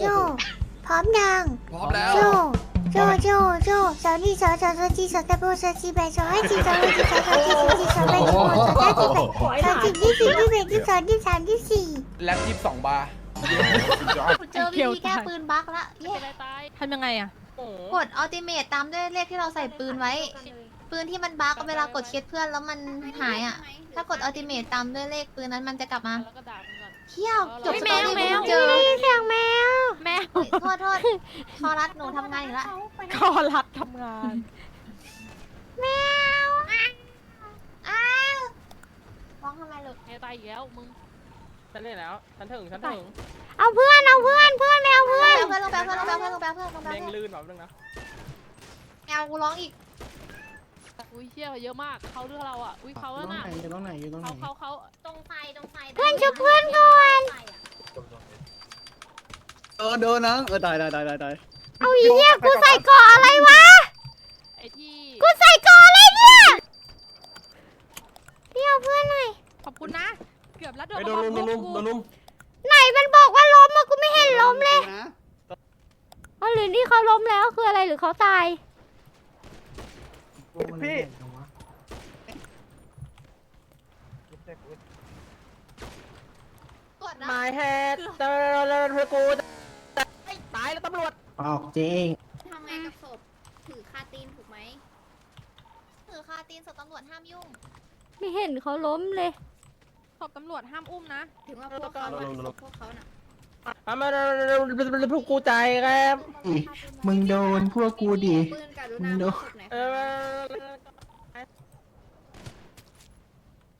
โจ พร้อมยัง พร้อมแล้ว โจ โจ โจ โจสาวนี่สาวสาวสาวจีสาวตะโบสาวจีแบสาวให้จีสาวให้จีสาวสาวจีสาวจีสาวแบสาวสาวจีแบสาวจีที่สี่ที่แบที่สองที่สามที่สี่แล็ปยี่สิบสองบาร์เจอวิธีแก้ปืนบั๊กละเย้ทำยังไงอะกดอัลติเมตตามด้วยเลขที่เราใส่ปืนไว้ ปืนที่มันบั๊กเวลากดเคสเพื่อนแล้วมันหายอะ ถ้ากดอัลติเมตตามด้วยเลขปืนนั้นมันจะกลับมาแล้วก็ด่ามันก่อนเที่ยวจบเฮ้ยสตอรี่แมวเจอเสียงแมวแม่เฮ้ยโท ษโทษคอรัดหนูทำงานอยู่ละคอรัดทำงาน แมวอ้าวร้องทำไมลูกแม่ตายอีกแล้วมึงฉันเห็นแล้วฉันถึงฉันถึงเอาเพื่อนเอาเพื่อนเพื่อนแมวเพื่อนเพื่อนลงแปลเพื่อนลงแปลเพื่อนลงแปลเพื่อนลงแปลเด้งเพื่อนลื่นแบบนึงนะแมวกูร้องอีกอุ้ยเชี่ยเยอะมากเขาเรื่องเราอะอุ้ยเขาแล้วน่ะอยู่ตรงไหนอยู่ตรงไหนเขาเขาเขาตรงไฟตรงไฟเพื่อนช่วยเพื่อนก่อนเออโดนนะเออตายตายตายตายตายเอาอีเหี้ยกูใส่เกาะอะไรวะ ไอ้ที่กูใส่เกาะอะไรเนี่ยพี่เอาเพื่อนหน่อย ขอบคุณนะ เกือบแล้วโดนไปโดนลุมโดนลุมโดนลุมไหนมันบอกว่าล้มอะกูไม่เห็นล้มเลยอ๋อหรือนี่เขาล้มแล้วคืออะไรหรือเขาตาย พี่กดนะหมายแฮดเจอแล้วเธอกูตายแล้วตำรวจ ออกเจ๊งทำไงกับศพถือคาตีนถูกไหมถือคาตีนศพตำรวจห้ามยุ่ง ไม่เห็นเขาล้มเลยขอบตำรวจห้ามอุ้มนะ ถึงว่าพวกเขาอะพวกเขาน่ะอะมาพวกกูใจครับมึงโดนพวกกูดิ ปืนกับดูมึนางโดนศพไหนเออ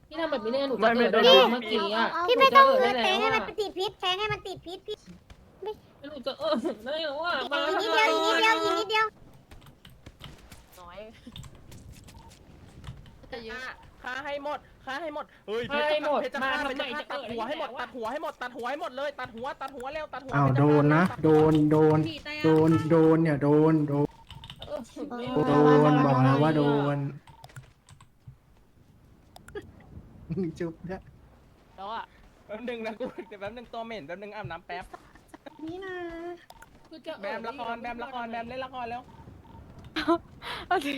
พี่ทำแบบนี้เนี่ยหนูจะเกิดได้เลยเมื่อกี้อะพี่ไม่ต้องหนูแทจะงเกิดให้ได้มันแล้วติดพิษแทงให้มันติดพิษพี่หนูจะเออ ได้แล้วอะมาอีกนิดเดียวอีกนิดเดียวอีกนิดเดียวน้อยจะเยอะฆ่าให้หมดฆ่าให้หมดเฮ้ยให้หมดเพชรมาฆาตทำเพไมชรฆาจะตตัเกิดดหัวให้หมดตัดหัวให้หมดตัดหัวให้หมดเลยตัดหัวตัดหัวเร็วตัดหัวอ้าวโดนนะโดนโดนโดนโดนเนี่ยโดนโดนโดนบอกแล้วว่าโดนจุ๊บนะแล้วอะแป๊บนึงนะกูเดี๋ยวแป๊บนึงตัวเหม็นแป๊บนึงอาบน้ำแป๊บ นี่นะแบมละครแบมละครแบมเล่นละครแล้วเอาสิ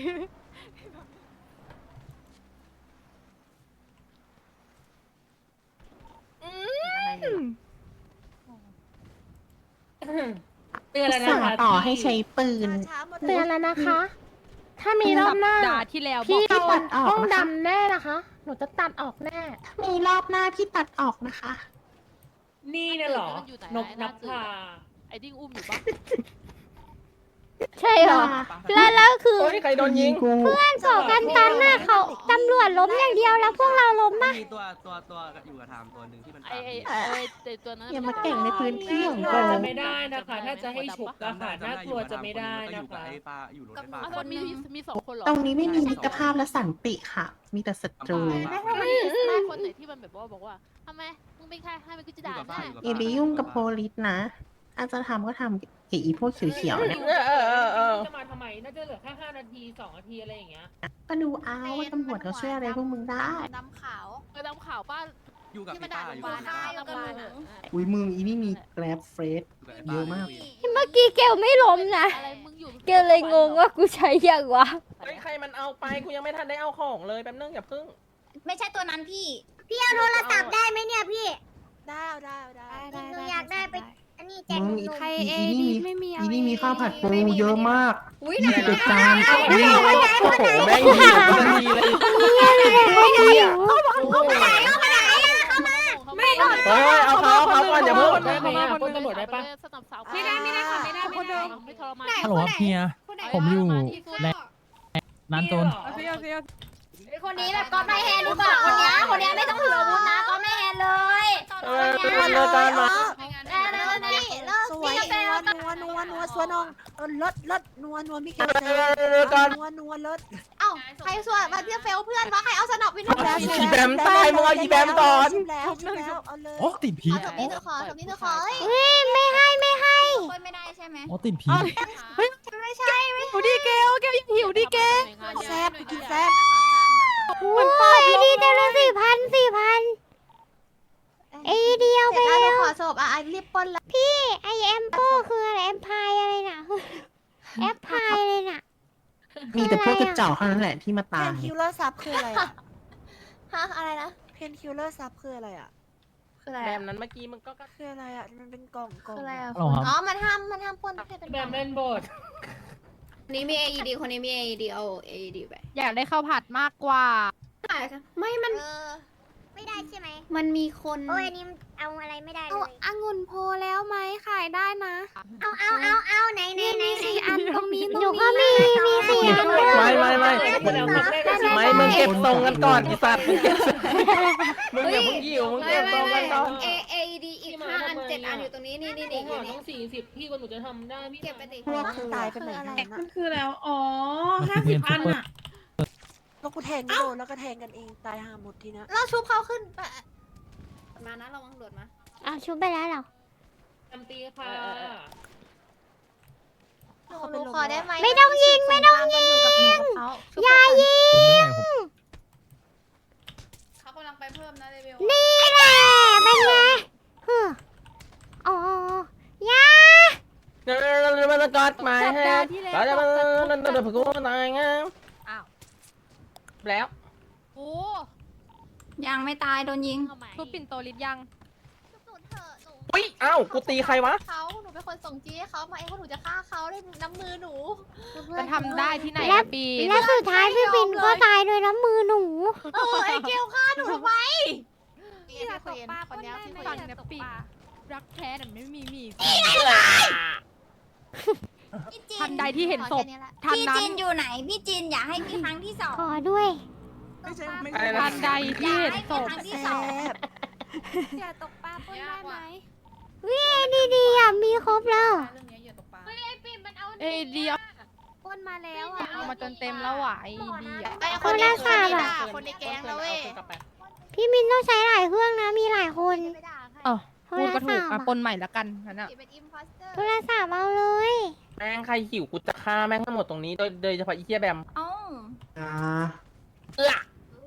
เตือนแล้วนะคะต่อให้ใช้ปืนช้าหมดเตือนแล้วนะคะ ถ้ามีรอบหน้า ด่าที่แล้วบพี่อกตัดออกห้องนะคะดำแน่นะคะ หนูจะตัดออกแน่มีรอบหน้าพี่ตัดออกนะคะ นี่น่ะเหรอ มันอยู่ไหนนกนับไอ้พา ไอ้ดิ้งอุ้มอยู่ปะใช่เหรอแล้วแล้วคือโอ้ยใครโดนยิงกูเพื่อนสองกันตันน่ะเขาตำรวจล้มอย่างเดียวแล้วพวกเราล้มป่ะมีตัวตัวตัวอยู่กับไทม์ตัวหนึ่งที่มันไอ้ไอ้ตามไอ้ไอ้ตัวนั้นอย่ามาเก่งในพื้นที่ของน่ากูจะไม่ได้นะคะถ้าจะให้ฉุกจำอะค่ะได้น่ากลัวจะไม่ได้อยู่นะกับคะไอ้ปลาอยู่รถไฟฟ้าอะมันมีมีสองคนเหรอตรงนี้ไม่มีมิตรภาพและสันติค่ะ มีแต่ศัตรู ไม่ทำไมไม่คนไหนที่มันแบบว่าบอกว่า ทำไม มึงเป็นใครให้มันกูจะด่าแน่อย่าไปยุ่งกับโพลิสนะ อาจจะทำก็ทำกับอีพวกเขียวๆเนี่ยเออเออเออเออจะมาทำไม น่าจะเหลือแค่ห้านาทีสองนาทีอะไรอย่างเงี้ย ก็ดูเอาว่าตำรวจเขาช่วยอะไรพวกมึงได้ดำขาวเออตามข่าวป้าอยู่กับที่พี่มาด่าป้าโรงพอยู่ยากับาบลพี่อะป้าโรงพยาบาลอะอุ้ยมึงอีนี่มีแกร็บเฟสเยอะมาก เมื่อกี้เกลไม่ล้มนะอะไรมึงอยู่เกลเลยงงว่ากูใช้ยังวะเฮ้ยใครมันเอาไปกูยังไม่ทันได้เอาของเลยแป๊บนึงอย่าพึ่ง ไม่ใช่ตัวนั้นพี่ พี่เอาโทรศัพท์ได้ แจกมึงหอีนูอีนี่มีอีนี่มีข้าวผัดปูเยอะมากอุ้ยยี่สิบเอ็ดจานอุ้ยโอ้โหแม่งยิงทันทีเลยไม่ได้เฮ้ยเอาเขาเอาเขาก่อนอย่าเพิ่งได้ไหมอะปล้นตำรวจได้ปะสนับสาวไม่ได้ไม่ได้ค่ะไม่ได้ไม่ได้ไม่ทรมานฮัลโหลครับเฮียผมอยู่ร้านโจนคนนี้แบบก็ไม่แฮนด์หรือเปล่าคนนี้คนนี้ไม่ต้องถืออาวุธนะก็ไม่แฮนด์เลยเออมัน นัวนัวนัวนัวสวนองเออลดลดนัวนัวพี่เกเอลเซ่อการนัวนัวลดเอ้าใครส่วนมาเพื่อเฟลเพื่อนวะใครเอาสนับวินโดว์แล้วอีแบมตายมึงเอาอีแบมก่อนชุบแล้วชุบแล้วเอาเลยโอ้ติดพีขอทสมนี้เธอขอสมนี้เธอขอเฮ้ยเฮ้ยไม่ให้ไม่ให้คนไม่ได้ใช่ไหมโอ้ติดพีทไม่ใช่ไม่หิวดิเกลเกลหิวดิเกลแซ่บกินแซ่บมันเปิดดีเต็มเลยสี่พันสี่พันไอเดียวเสร็ไปจแล้วหนูแล้วขอศพอะรีบปนละพี่ ไอแอมเปอร์คืออะไรแอมพายอะไรน่ะแอมพายเลยน่ะ มีแต่พวกกระจ้าเท่านั้นแหละที่มาตามเพนคิวเลอร์ซับคืออะไรฮะอะไรนะเพนคิวเลอร์ซับคืออะไรอะคืออะไรแบมนั้นเมื่อกี้มันก็คืออะไรอะมันเป็นกล่องกล่องอ๋อมันห้ามมันห้ามปนไม่เป็นแบมเล่นโบสคนนี้มี AED คนนี้มี AED เอา AED ไปอยากได้เข้าผัดมากกว่า ไม่มัน ช่ไหมมันมีคนโอ้ยอันนี้เอาอะไรไม่ได้เลเอาย องุ่นโพแล้วไหมขายได้นะเอาเอาเอาเอาไหนไหนไหนมีไหนสี่อันตรงนี้ตรงหนูนี้ก็มีมีสี่อันด้วยไม่ไม่ไม่แล้วมันได้ไม่มึงเก็บทรงกันก่อนไอ้สัตว์มึงเก็บมึงอย่าเพิ่งหิวมึงไม่เก็บทไม่รงไม่กันก่อน A AED อีกห้าอันเจ็ดอันอยู่ตรงนี้นี่นี่ผนี่มอห่อยู่นี่ทั้งสี่สิบพี่คนหนูจะทำได้พี่เก็บไปดิพวกตายไปไหนกันมันะนคือแล้ว อ๋อห้าสิบอันอะ แล้วกูแทงไม่โดนแล้วก็แทงกันเองตายหาหมดทีนะเราชุบเขาขึ้นไปมานะระวังหลดมาเอาชุบไปแล้วเหรอ จำตีค่ะ หนูหนูขอได้ไหมไม่ต้องยิงไม่ต้องยิงอย่ายิงเขากำลังไปเพิ่มนะเลเวลนี่แหละเป็นไงฮึอ๋อยาเดี๋ยวมันจะกอดหมายให้แล้วจะมันมันจะผูกตายงามอ้าว แล้ว โอ้ยังไม่ตายโดนยิงทุบปิ่นโตลิดยังหนูเถอะหนูอุ้ยเอ้ากูตีใครวะ เขาหนูเป็นคนส่งจีให้เขามาเองเพราะหนูจะฆ่าเขาด้วยน้ำมือหนูมันทำได้ที่ไหนแล้วอะปีแล้วสุดท้ายพี่ปินก็ตายโดยน้ำมือหนู เออไอเกลฆ่าหนูทำไมพี่ตกปลาคนนี้พี่ฟังนะปีรักแท้แต่ไม่มีมี ทันใดที่เห็นศพ ทันพี่นั้จินนอยู่ไหน พี่จินอยากให้มีครั้งที่สองขอด้วยอะไรนะทันใดที่เห็นศพครั้งที่แซสองบอย่าตกปลาปล้นได้ไหมวิดีๆอะมีครบแล้วเรื่องนี้อย่าตกปลาไอปิ่นมันเอาเอยเดียวปล้นมาแล้วอะเอามาจนเต็มแล้วอะไอ้ดีอะไอคนในคนนี้ด่าคนในแก๊งแล้วเว้ยพี่มินต้องใช้หลายเครื่องนะมีหลายคนไม่ด่าใครเออโท พูดรก็ถูกศัพท์อะอะปนใหม่ละกันนั่นอะเป็นอิมพอสเตอร์โทรศัพท์เอาเลย แม่งใครหิวกูจะฆ่าแม่งทั้งหมดตรงนี้โดยโดยเฉพาะอีเทียแบมเอ้าอ่าเอื้อ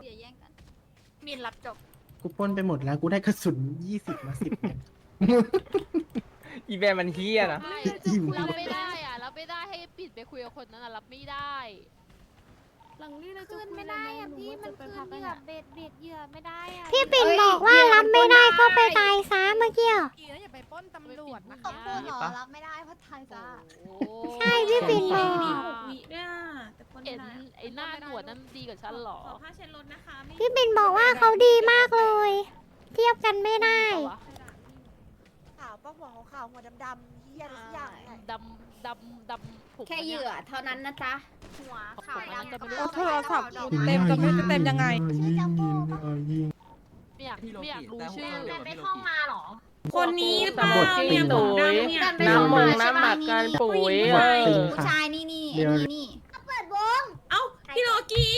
อย่าแย่งกันมินรับจบ กูปล้นไปหมดแล้ว กูได้กระสุนยี่สิบมาสิบเนี่ยอีแบมมันเฮียนะอิ่ม รับไม่ได้อะรับไม่ได้ให้ปิดไปคุยกับคนนั้นอะรับไม่ได้ หลังนี้เราจะคืนไม่ได้อะพี่มันคืนเหยื่อเบ็ดเบ็ดเหยื่อไม่ได้อะพี่ปิ่นบอกว่ารับไม่ได้ก็ไปตายซะเมื่อกี้อะอย่าไปปล้นตำรวจนะเขาพูดเหรอรับไม่ได้เพราะทายจ้าใช่พี่ปิ่นบอกวิเนี่ยแต่คนเห็นละไอ้หน้าหนวดนั้นดีกว่าฉันเหรอขอผ้าเช็ดรถนะคะไม่พี่ปิ่นบอกว่าเขาดีมากเลย เทียบกันไม่ได้ ขาวป้องหัวขาวๆหัวดำๆเฮียอะไรสักอย่างเนี่ยดำดำดำผมแค่เหยื่อเท่านั้นนะจ๊ะ หัวขาวดำโอ้โทรศัพท์ เต็มจะไม่เต็มยังไงยิงยิงเอายิงไม่อยากไม่อยากรู้ชื่อไปท่องมาเหรอ คนนี้หรือเปล่าบทจริงเนี่ยโดผมยดำเนี่ยน้ำมึงน้ำหมักกันปุ๋ยเออผู้ชายนี่นี่เดี๋ยวนี่นี่เปิดวง เอ้าพี่โลกี้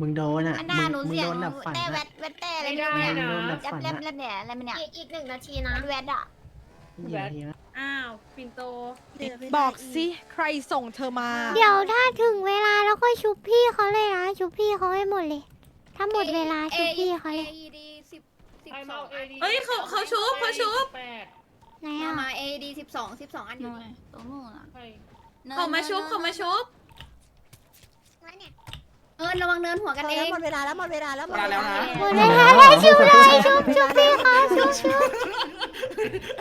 มึงโดนอะอันมึดางหนูมึงเสียงโดนดับฝันแต่แวอะดแวดแต่อะไรไม่ไม่ได้รู้เนี่ยมึงโดนดับแลบฝันแลบอะแลบเนี่ยอะไรมันเนี่ยอีกอีกหนึ่งนาทีนะแวดอะ เหี้ยเหี้ยอ้าว ปิ่นโตเดี๋ยวไม่ได้บอกสิใครส่งเธอมา เดี๋ยวถ้าถึงเวลาแล้วก็ชุบพี่เขาเลยนะ ชุบพี่เขาให้หมดเลย ถ้าหมดเวลาชุบพี่เขาเลย AED สิบสิบไอ้สเมาองเออันดีเอ้ยเขาเขาชุบเขาชุบ แปดไหนมาอะ มา AED สิบสองสิบสองอันอยู่ตรงนู้นอะใครเขามาชุบเขามาชุบ เออระวังเนินหัวกันเองหมดเวลาแล้วหมดเวลาแล้วหมดเวลาแล้วนะ หมดเวลาแล้วชุบเลยชุบชุบพี่เขาชุบชุบ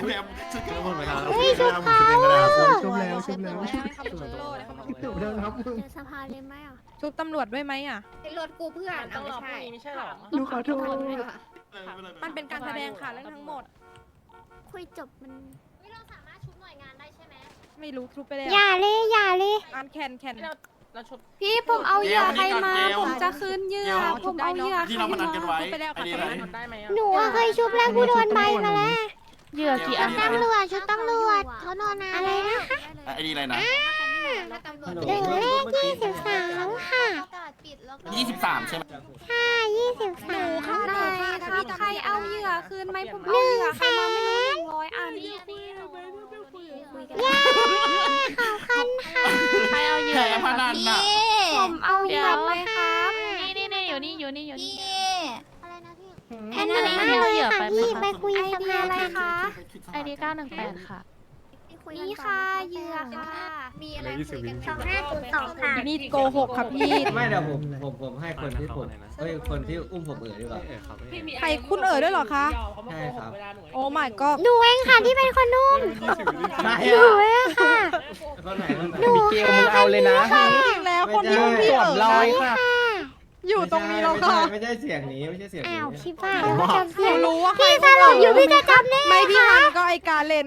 เฮ้ยชุบเขาอะชุบแล้วชุบแล้วชุบแล้วครับมึงเจอสภาเลยไหมอะชุบตำรวจด้วยไหมอะในรถกูเพื่อนต้เอาองรอพไม่รุ่งใช่นี้ไม่ใช่หรอหนูขอโทษมันเป็นการแสดงค่ะเรื่องทั้งหมด คุยจบมัน เราสามารถชุบหน่วยงานได้ใช่ไหมไม่รู้ชุบไปแล้วอย่าเลยอย่าเลยอันแคนแคนแล้วชุดพี่ผมเอาเหยื่อใครมา ผมจะคืนเหยื่อผมเอาเหยื่อที่เรามานัดกันไว้ชุบไปแล้วค่ะได้ไหมหนูอะเคยชุบแล้วกูโดนใบมาแล้ว เหยื่อกี่อันตำรวจชุดตำรวจเขานอนอะไรนะคะไอ้นี่อะไรนะตำรวจเหลือเลขยี่สิบสามค่ะประกาศปิดแล้วก็ยี่สิบสามใช่ไหมค่ะยี่สิบสามได้ครับใครเอาเหยื่อคืนไหมผมหเอานึ่งเหยื่อแสใครมาไม่รู้หนนึ่งร้อยอันเย้ขอบคุณค่ะใครเอาเหยื่แพ้อพนันน่ะผมเอาเหยื่อไหมครับนี่นี่นี่อยู่นี่อยู่นี่อยู่นี่อะไรนะพี่อัอันนนี้นั้นให้มาเอาเลเหยื่ยอค่ะไปไหมพี่คะไปคุยสภาอะไรคะไอดีเก้าหนึ่งแปดค่ะ นี่ค่ะเหยื่อค่ะ มีอะไรคุยกันสองห้าศูนย์สองค่ะนี่โกหกครับพี่ ไม่เดี๋ยวผมผมผมให้คนที่ผมเฮ้ยคนที่อุ้มผมเอ๋ยดีกว่า ใครคุณเอ๋ยด้วยเหรอคะ ใช่ครับ โอ้ my god หนูเองค่ะที่เป็นคนนุ่มใช่หนูเองค่ะคนไหนคนไหนหนูมิเกลมึงเอาเลยนะจริงแล้วคนที่ไม่พี่ใช่สวมรอยค่ะ อยู่ตรงนี้แล้วไม่ค่ะใช่ไม่ใช่เสียงนี้ไม่ใช่เสียงอ้านี้วคิดว่าแล้วจำเสียงรู้ว่าใครพี่สลบอยู่พี่จะจำได้ไม่พี่ฮันก็ไอการเล่น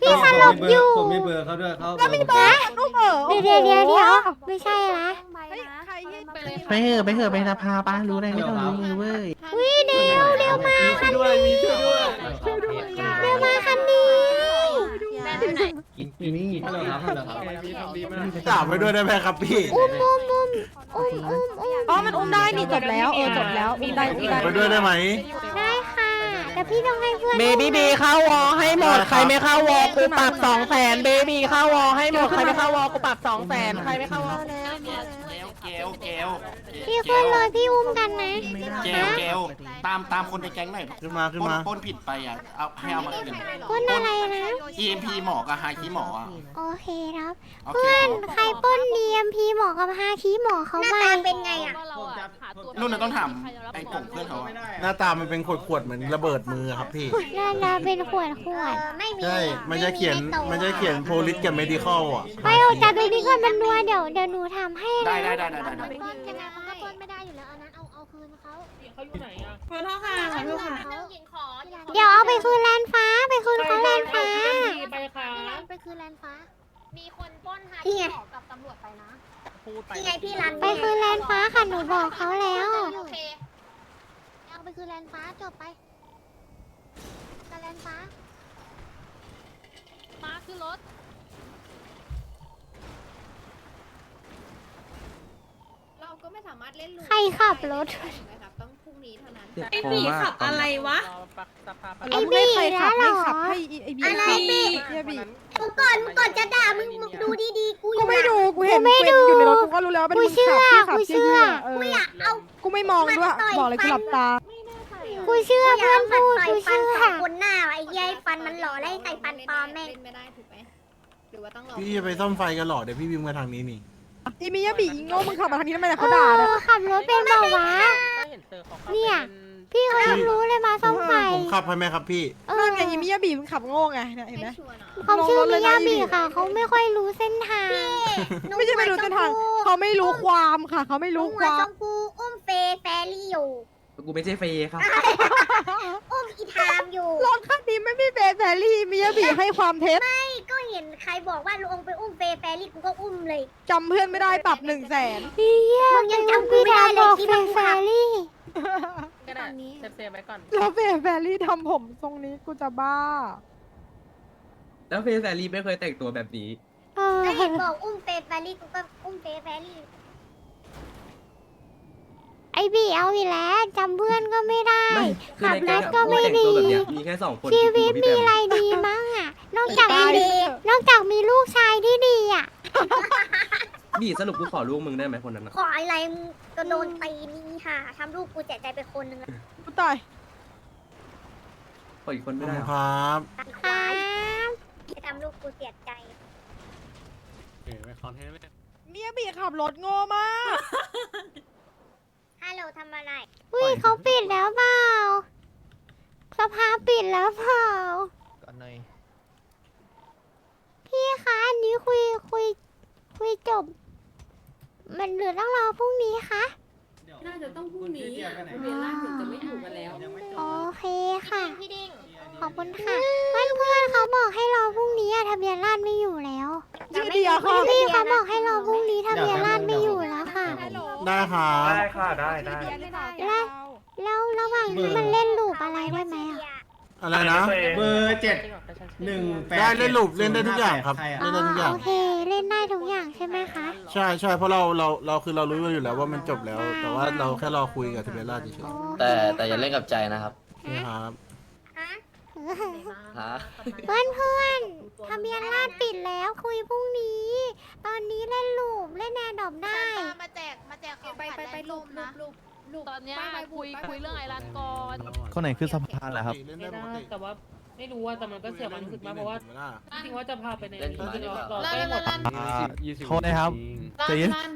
พี่สลบอยู่ ผมมีเบอร์เขาด้วยเขาแล้วมีเบอร์ลูกเอ๋อเดี๋ยวเดี๋ยวเดี๋ยวเดี๋ยวไม่ใช่ละเฮ้ยใครที่ไปเถอะไปเถอะไปสภาป้ารู้ได้ไม่ต้องรู้เลยเว้ยวิเดี๋ยวเดี๋ยวมาช่วยด้วยมีช่วยด้วย เดี๋ยวมาคันนี้ กินกินนี่ฮัลโหลครับฮัลโหลครับจับไปด้วยได้ไหมครับพี่อุ้มอุ้มอุ้มอุ้มอุ้มอ๋อ มันอุ้มได้นี่จบแล้ว เออจบแล้วอุ้มได้อุ้มได้ไปด้วยได้ไหมได้ค่ะ แต่พี่ต้องให้เพื่อนเบบี้บีเข้าวอให้หมด ใครไม่เข้าวอกูปรับสองแสนเบบี้เข้าวอให้หมด ใครไม่เข้าวอกูปรับสองแสนใครไม่เข้าวอแล้ว ลพี่ขึ้นเลยพี่อุ้มกันนะเกลเกลตามตามคนในแก๊งหน่อยขึ้นมาขึ้นมาปล้นผิดไปอะเอาให้เอามาคืนปล้นอะไรนะ EMP หมอกับฮาคิหมออะโอเคครับ โอเค เพื่อนใครปล้น DMP หมอกับฮาคิหมอเขามาเป็นไงอะเราอะหาตัวนู่นน่ะต้องถามไอ้กลุ่มเพื่อนเขาอะ หน้าตามันเป็นขวดขวดๆเหมือนระเบิดมือครับพี่น่าจะเป็นขวดขวดไม่มีใช่มันจะเขียนมันจะเขียนโพลิสกับเมดิคอลอะไปออกจากตรงนี้ก่อนมันนัวเดี๋ยวเดี๋ยวหนูทำให้ได้นะได้ได้ได้ได้ปล้นยังไงมันก็ปล้นไม่ได้อยู่แล้วอันนั้นเอาเอาคืนเขาเขาอยู่ไหนอะ เดี๋ยวเอาไปคืนแลนฟ้าไปคืนเขาแลนฟ้าไปค่ะไปคืนแลนฟ้า มีคนปล้นหานี่ไงของกับตำรวจไปนะ นี่ไงพี่รันไปคืนแลนฟ้าค่ะหนูบอกเขาแล้ว โอเคเอาไปคืนแลนฟ้าจบไปกับแลนฟ้ามาขึ้นรถ เราก็ไม่สามารถเล่นลูใครขับรถนะครับต้องพรุ่งนี้เท่านั้น ไอ้บีขับอะไรวะ ไอ้บี้ใครขับแล้วไม่เหรอขับให้ไอบีอะไรขับพี่เฮียบีมึงก่อนมึงก่อนจะด่ามึงมึงดูดีๆ กูอกูยู่ไม่อะดู กูเห็นกูไม่กูเห็นดูอยู่ในรถกูก็รู้แล้วว่าเป็นกูมึงเชื่อขับที่ขับกูเชี่เชื่อยๆเอออยากเอากูไม่มองด้วยบอกเลยกูหลับตากูเชื่อกูอยาเพื่กอนเอาฟันพูดต่อยกูฟันเชื่อสองคนหน้าไอ้เหี้ยไอ้ฟันมันหล่อแล้วไอ้ใส่ฟันปลอมแม่งเล่นไม่ได้ถูกไหมหรือว่าต้องรอพี่จะไปซ่อมไฟกันหรอเดี๋ยวพี่วิ่งมาทางนี้นี่อีมียบีอีโง่มึงขับมาทางนี้ทำไมเนี่ยเอเขาด่าเนี่ยอขับรถเป็นเบาวะเนี่ย พี่เขายังรู้เลยมาซ่อมไฟผมขับให้ไหมครับพี่ เออนั่นไงอีมียบีมึงขับโง่ไงเนี่ยเห็นไหมไม่ชัวร์นะเขาชื่อลงรถเลมิยนะยาบิอีบีค่ะ เขาไม่ค่อยรู้เส้นทาง ไม่ใช่ไม่รู้เส้นทางเขาไม่รู้ความค่ะ เขาไม่ลูรู้กคหัววาชม มพูอุ้มเฟย์แฟรี่อยู่ กูไม่ใช่เฟย์ครับ อุ้มอีทามอยู่ รถคันนี้ไม่มีเบสแฟรี่มียบีให้ความเท็จก็เห็นใครบอกว่าลุงไปอุ้มเฟย์แฟรี่กูก็อุ้มเลย จำเพื่อนไม่ได้ปรับหนึ่งแสนพี่เยี่ยมึงยังจำกูไม่ได้เลยบอกที่เฟมึงรแฟขับ รี่ ก็ได้เซฟเซฟไว้ก่อน แล้วเบสแฟรี่ทำผมทรงนี้กูจะบ้า แล้วเฟย์แซลี่ไม่เคยแต่งตัวแบบนี้เออก็เห็นบอกอุ้มเฟย์แฟรี่กูก็อุ้มเฟย์แฟรี่ไอบีเอาอีกแล้วจำเพื่อนก็ไม่ได้ ไม่คือขับในรแก๊งถอะก็ผู้ไม่แต่งดีตัวแบบเนี้ยมีแค่สองคนชีวิตคือมีกูกับพี่อะไรแบมดีมั้งอะ นอกจากอีมีกาดีนอกจากมีลูกชายที่ดีอะ บีสรุปกูขอลูกมึงได้ไหมคนนั้นอะขออะไรมึงก็โดนตีนี่ค่ะทำลูกกูเจ็บใจไปคนนึงแล้วกูตายขออีกคนขไม่อบได้คุณเหรอครับตันคควายรับจะทำลูกกูเสียใจเมียบีขับรถโง่มาก ฮัลโหลทำอะไร อุ้ยเขาปิดแล้วเปล่าสภาปิดแล้วเปล่า ก่อนหน่อยพี่คะอันนี้คุยคุย คุยจบ มันเหลือต้องรอพรุ่งนี้คะ น่าจะต้องพรุ่งนี้อะเบียร่าถึงจะไม่อยู่กันแล้ว โอเคค่ะ พี่ดิ้งขอบคุณค่ะเพื่อนเพื่อนๆเขาบอกให้รอพรุ่งนี้อะทะเบียนราษฎร์ไม่อยู่แล้วชื่อเดียค่ะ พี่เขาบอกให้รอพรุ่งนี้ทะเบียนราษฎร์ไม่อยู่แล้วค่ะ ได้ครับได้ค่ะได้ได้ แล้วแล้วระหว่างนี้มันเล่นลูปอะไรได้ไหมอะอะไรนะ เบอร์เจ็ด หนึ่งแปดได้เล่นลูปเล่นได้ทุกอย่างครับอ๋เล่นได้ทุกออย่าง โอเค เล่นได้ทุกอย่างใช่ไหมคะ ใช่ใช่เพราะเราเราเราคือเรารู้กันอยู่แล้วว่ามันจบแล้ว แต่ว่าเราแค่รอคุยกับทะเบียนราษฎร์เฉยแต่แต่อย่าเล่นกับใจนะครับๆนะครับฮะฮะเพื่อนเพื่อนๆทะเบียนราษฎร์ปิดแล้วคุยพรุ่งนี้ ตอนนี้เล่นลูปเล่นแอร์ดรอปได้ มาแจกมาแจกของไปไปไปลูบลูบลูบลูบตอนเนี้ยไปไปคุยไปคุยเรื่องไอรันก่อนคนไหนคือสะพานเหรอครับเล่นได้ปกติแต่ว่า ไม่รู้ว่าแต่มันก็เสียความรู้สึกมากเพราะว่าจริงว่าจะพาไปในเล่นจมาริงดีๆกเราว่า เราใกล้หมดโทษนะครับ รันรัน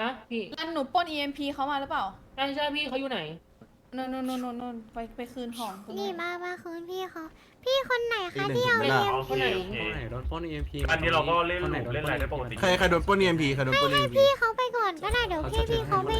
ฮะพี่รันหนูปล้น EMP เขามาหรือเปล่าใช่ใช่พี่เขาอยู่ไหน นนนนนนนไปไปคืนของตรงนี่นี้มามาคืนพี่เขาพี่คนไหนคะที่เอาไม่เรีได้ยมคนไหนโดนปล้น EMP อันนี้เราก็เล่นเล่นอะไรได้ปกติ ใครใครโดนปล้น EMP ใครโดนปล้น EMP พี่เขาไปก่อนก็ได้เดี๋ยวพี่พี่เขาไป